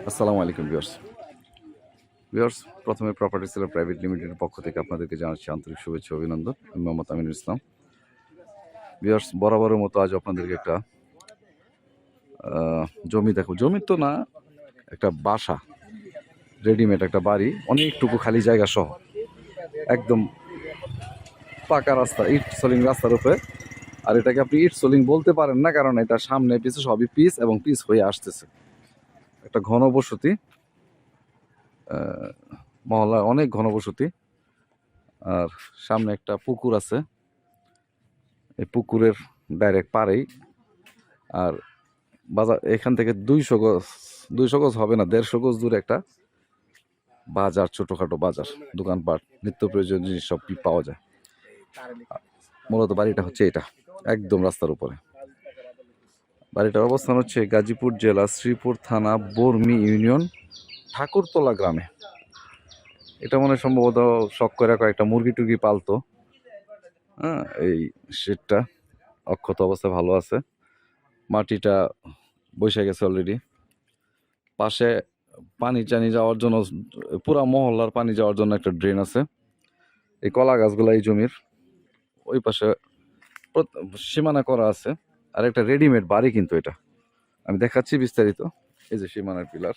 আসসালামু আলাইকুম, viewers. Viewers, প্রথমে প্রপার্টি সেলার প্রাইভেট লিমিটেডের পক্ষ থেকে আপনাদেরকে জানাচ্ছি আন্তরিক শুভেচ্ছা অভিনন্দন। আমি মোহাম্মদ আমিনুল ইসলাম। ভিউয়ার্স, বরাবরের মতো আজ আপনাদেরকে একটা জমি দেখো জমি তো না, একটা বাসা রেডিমেড একটা বাড়ি, অনেকটুকু খালি জায়গা সহ। একদম পাকা রাস্তা, ইট সোলিং রাস্তার উপরে। আর এটাকে আপনি ইট সোলিং বলতে পারেন না, কারণ এটা সামনে পিছে সবই পিস এবং পিস হয়ে আসতেছে। একটা ঘনবসতি আহ, মহল্লায় অনেক ঘনবসতি আর সামনে একটা পুকুর আছে। এই পুকুরের ডাইরেক্ট পারেই আর বাজার এখান থেকে দুইশো গজ দুইশো গজ হবে না দেড়শো গজ দূরে একটা বাজার ছোটোখাটো বাজার দোকানপাট নিত্য প্রয়োজনীয় জিনিস সব পাওয়া যায়। মূলত বাড়িটা হচ্ছে এটা একদম রাস্তার উপরে। বাড়িটার অবস্থান হচ্ছে গাজীপুর জেলা শ্রীপুর থানা বর্মি ইউনিয়ন ঠাকুরতলা গ্রামে। এটা মনে সম্ভবত শখ করে কয়েকটা মুরগি টুরগি পালতো। হ্যাঁ এই শেডটা অক্ষত অবস্থায় ভালো আছে। মাটিটা বসে গেছে অলরেডি পাশে পানি টানি যাওয়ার জন্য, পুরা মহল্লার পানি যাওয়ার জন্য একটা ড্রেন আছে। এই কলা গাছগুলো এই জমির, ওই পাশে সীমানা করা আছে। আর একটা রেডিমেড বাড়ি কিন্তু এটা। আমি দেখাচ্ছি বিস্তারিত। এই যে সীমানার পিলার।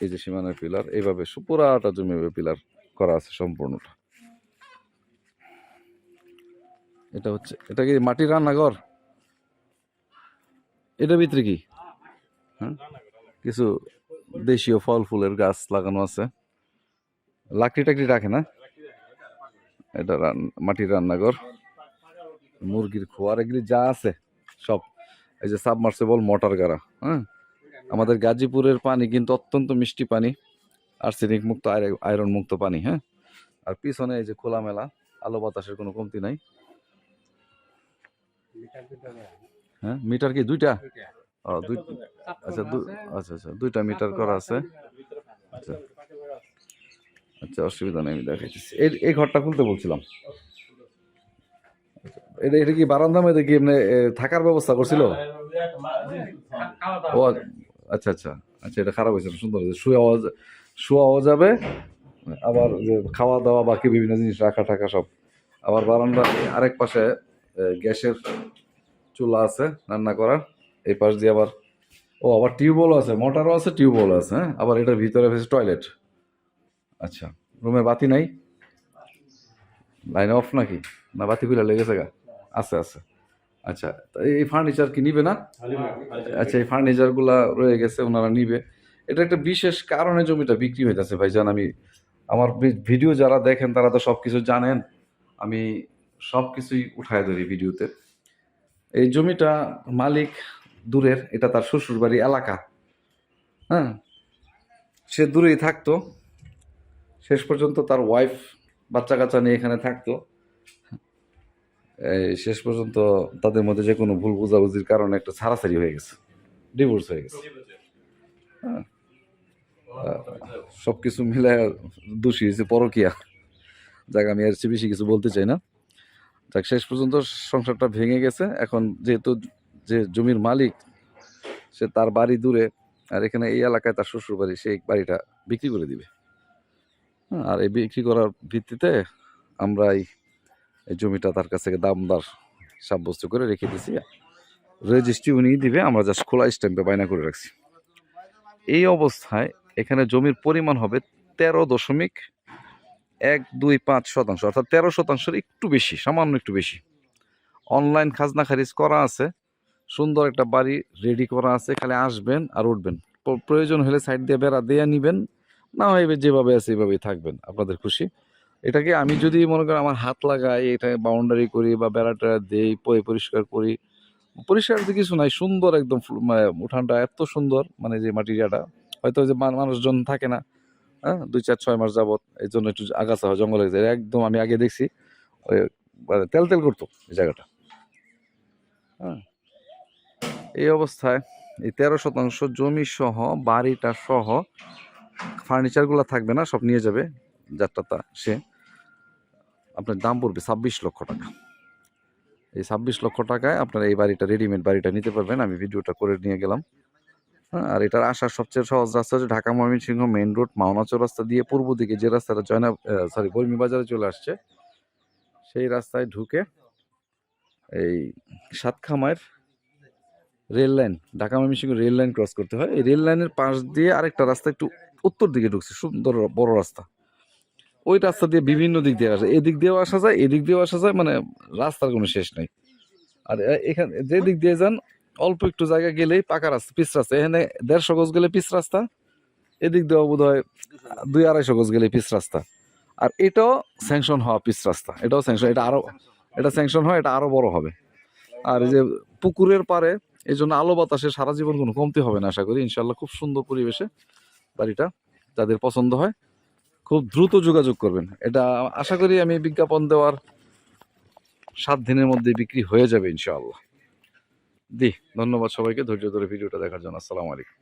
এই যে সীমানার পিলার। এইভাবে সু- পুরাটা জমি পিলার করা আছে সম্পূর্ণটা। এটা হচ্ছে এটা কি মাটির রান্নাঘর? এটা ভিতরে কি? হ্যাঁ? কিছু দেশীয় ফল ফুলের গাছ লাগানো আছে। লাকড়ি টাকড়ি রাখে না? এটা মাটির রান্নাঘর। মুরগির খোয়ার এগুলি যা আছে। সব। এই যে সাবমার্সেবল মোটর গাড়া হ্যাঁ? আমাদের গাজীপুরের পানি কিন্তু অত্যন্ত মিষ্টি পানি আর্সেনিক মুক্ত আয়রন মুক্ত পানি হ্যাঁ? আর পিছনে এই যে খোলামেলা আলো বাতাসের কোনো কমতি নাই। হ্যাঁ মিটার কি দুইটা? ও দুই আচ্ছা আচ্ছা আচ্ছা দুইটা মিটার করা আছে। আচ্ছা। আচ্ছা অসুবিধা নেই আমি দেখাইতেছি। এই এই ঘরটা খুলতে বলছিলাম। এটা এটা কি বারান্দা মধ্যে কি এমনি থাকার ব্যবস্থা করছিল? ও আচ্ছা আচ্ছা আচ্ছা এটা খারাপ হয়েছে সুন্দর হয়েছে। শুয়াও শুয়াও যাবে, আবার যে খাওয়া দাওয়া বাকি বিভিন্ন জিনিস রাখা টাকা সব। আবার বারান্দা আরেক পাশে গ্যাসের চুলা আছে রান্না করার। এই পাশ দিয়ে আবার ও, আবার টিউবওয়েলও আছে, মোটরও আছে টিউবওয়েলও আছে হ্যাঁ? আবার এটার ভিতরে হয়েছে টয়লেট। আচ্ছা রুমে বাতি নাই? লাইন অফ নাকি? না বাতি খুলে লেগেছে গা। আছে আছে। আচ্ছা এই ফার্নিচার কি নিবে না? আচ্ছা এই ফার্নিচারগুলা রয়ে গেছে, ওনারা নিবে। এটা একটা বিশেষ কারণে জমিটা বিক্রি হয়ে যাচ্ছে ভাইজান। আমি, আমার ভিডিও যারা দেখেন, তারা তো সব কিছু জানেন। আমি সব কিছুই উঠায় ধরি ভিডিওতে। এই জমিটা মালিক দূরের, এটা তার শ্বশুর বাড়ি এলাকা। হ্যাঁ? সে দূরেই থাকতো। শেষ পর্যন্ত তার ওয়াইফ বাচ্চা কাচ্চা নিয়ে এখানে থাকতো। শেষ পর্যন্ত তাদের মধ্যে যে কোনো ভুল বোঝাবুঝির কারণে একটা ছাড়াছাড়ি হয়ে গেছে। ডিভোর্স হয়ে গেছে। হ্যাঁ। সব কিছু মিলে দোষী হয়েছে পরকিয়া। যাক আমি আর বেশি কিছু বলতে চাই না। যাক শেষ পর্যন্ত সংসারটা ভেঙে গেছে। এখন যেহেতু যে জমির মালিক সে তার বাড়ি দূরে আর এখানে এই এলাকায় তার শ্বশুর বাড়ি সেই বাড়িটা বিক্রি করে দিবে। হ্যাঁ, আর এই বিক্রি করার ভিত্তিতে আমরা এই এই জমিটা তার কাছ থেকে দামদার সাব্যস্ত করে রেখে দিছি। রেজিস্ট্রি উনিই দিবে, আমরা জাস্ট খোলা স্ট্যাম্পে বায়না করে রাখছি। এই অবস্থায় এখানে জমির পরিমাণ হবে তেরো দশমিক এক দুই পাঁচ শতাংশ, অর্থাৎ তেরো শতাংশের একটু বেশি, সামান্য একটু বেশি। অনলাইন খাজনা খারিজ করা আছে, সুন্দর একটা বাড়ি রেডি করা আছে, খালি আসবেন আর উঠবেন। প্রয়োজন হলে সাইড দিয়ে বেড়া দিয়ে নিবেন, না হয় যেভাবে আছে এইভাবেই থাকবেন। আপনাদের খুশি? এটাকে আমি যদি মনে করেন আমার হাত লাগাই এটা বাউন্ডারি করি বা বেড়াটা দেই পয় পরিষ্কার করি, পরিষ্কার তো কিছু নাই, সুন্দর একদম মানে উঠানটা এত সুন্দর মানে যে মাটিরিয়াটা হয়তো যে মানুষজন থাকে না হ্যাঁ দুই চার, ছয় মাস যাবত এই জন্য একটু আগাছা হয়, জঙ্গলে যায়, একদম আমি আগে দেখছি, ওই মানে তেল তেল করতো এই জায়গাটা। হ্যাঁ এই অবস্থায় এই তেরো শতাংশ জমি সহ, বাড়িটা সহ ফার্নিচারগুলো থাকবে না, সব নিয়ে যাবে যারটা তা সে। আপনার দাম পড়বে ছাব্বিশ লক্ষ টাকা। এই ছাব্বিশ লক্ষ টাকায় আপনারা এই বাড়িটা রেডিমেড বাড়িটা নিতে পারবেন। আমি ভিডিওটা করে নিয়ে গেলাম। হ্যাঁ আর এটার আসার সবচেয়ে সহজ রাস্তা হচ্ছে ঢাকা ময়মনসিংহ মেইন রোড মাওনাচর রাস্তা দিয়ে পূর্ব দিকে যে রাস্তাটা জয়না সরি বর্মি বাজারে চলে আসছে, সেই রাস্তায় ঢুকে এই Satkhamar rail line Dhaka Mymensingh rail line cross করতে হয়। এই রেল লাইনের পাশ দিয়ে আরেকটা রাস্তা একটু উত্তর দিকে ঢুকছে, সুন্দর বড় রাস্তা। ওই রাস্তা দিয়ে বিভিন্ন দিক দিয়ে আসে। এদিক দিয়েও আসা যায়, এদিক দিয়েও আসা যায় মানে রাস্তার কোনো শেষ নেই। আর এখানে, যে দিক দিয়ে যান, অল্প একটু জায়গা গেলেই পাকা রাস্তা, পিচ রাস্তা। এখানে দেড়শো গজ গেলে পিচ রাস্তা, এদিক দিয়েও বোধ হয় দুই আড়াইশো গজ গেলে পিচ রাস্তা। আর এটাও স্যাংশন হওয়া পিচ রাস্তা, এটাও স্যাংশন, এটা আরও এটা স্যাংশন হয়, এটা আরও বড় হবে। আর যে পুকুরের পারে এই জন্য আলো বাতাসে সারা জীবন কোনো কমতি হবে না, আশা করি। ইনশাল্লাহ খুব সুন্দর পরিবেশে বাড়িটা যাদের পছন্দ হয় খুব দ্রুত যোগাযোগ করবেন। এটা আশা করি আমি বিজ্ঞাপন দেওয়ার সাত দিনের মধ্যে বিক্রি হয়ে যাবে ইনশাআল্লাহ। দি ধন্যবাদ সবাইকে। ধৈর্য ধরে ভিডিওটা দেখার জন্য আসসালামু আলাইকুম।